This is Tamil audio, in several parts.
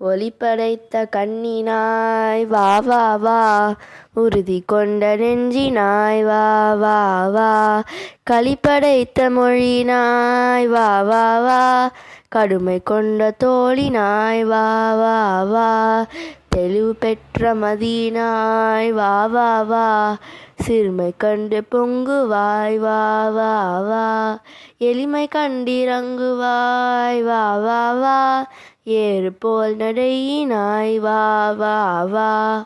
ஒளிப்படைத்த கண்ணினாய் வா வா வா. உறுதி கொண்ட நெஞ்சினாய் வா வா வா. களிப்படைத்த மொழினாய் வா வா வா. கடுமை கொண்ட தோழினாய் வா வா வா. தெளிவு பெற்ற மதியினாய் வா வா வா. சிறுமை கண்டு பொங்குவாய் வா வா வா. எளிமை கண்டிறங்குவாய் வா வா வா. ஏறு போல் நடையினாய் வா வா வா.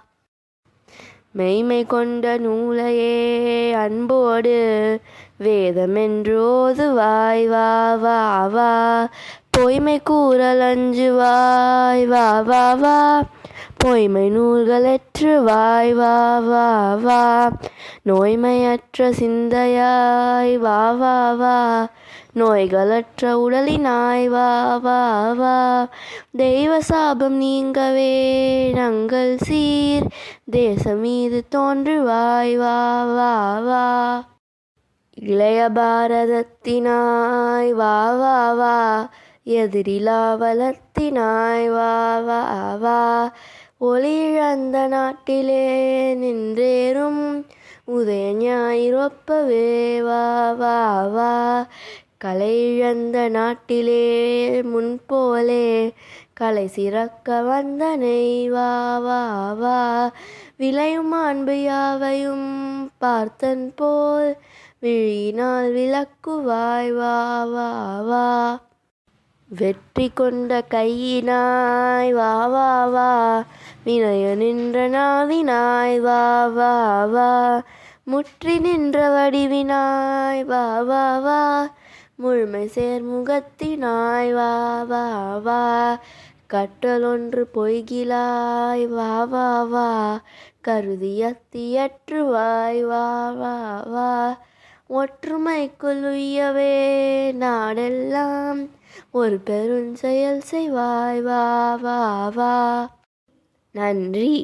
மெய்மை கொண்ட நூலையே அன்போடு வேதமென்றோது வாய் வா வா வா. பொய்மை கூறல் அஞ்சுவாய் வா வா வா. பொய்மை நூல்களற்று வாய் வா வா வா. நோய்மையற்ற சிந்தையாய் வா வா வா. நோய்களற்ற உடலினாய் வா வா வா. தெய்வ சாபம் நீங்கவே நங்கள் சீர். தேசம் மீது தோன்றுவாய் வா வா வா. இளைய பாரதத்தினாய் வா வா வா. எதிரிலா வளர்த்தினாய் வா வா வா. ஒளியிழந்த நாட்டிலே நின்றேறும். உதய ஞாயிறொப்பவே வா வா வா. கலையிழந்த நாட்டிலே முன்போலே கலை சிறக்க வந்த வா வா வா. விளையும் அன்பு யாவையும் பார்த்தன் போல் விழியினால் விளக்குவாய் வா வா வா. வெற்றி கொண்ட கையினாய் வா வா வா. வினய நின்ற நாவினாய் வா வா வா. முற்றி நின்ற வடிவினாய் வா வா வா. முழுமை சேர்முகத்தினாய் வா வா வா. கற்றலொன்று பொய்கிலாய் வா வா வா. கருதியத்தியற்றுவாய் வா வா வா. ஒற்றுமைக்குள் உய்யவே நாடெல்லாம். ஒரு பெருஞ்செயல் செய்வாய் வா வா வா. நன்றி.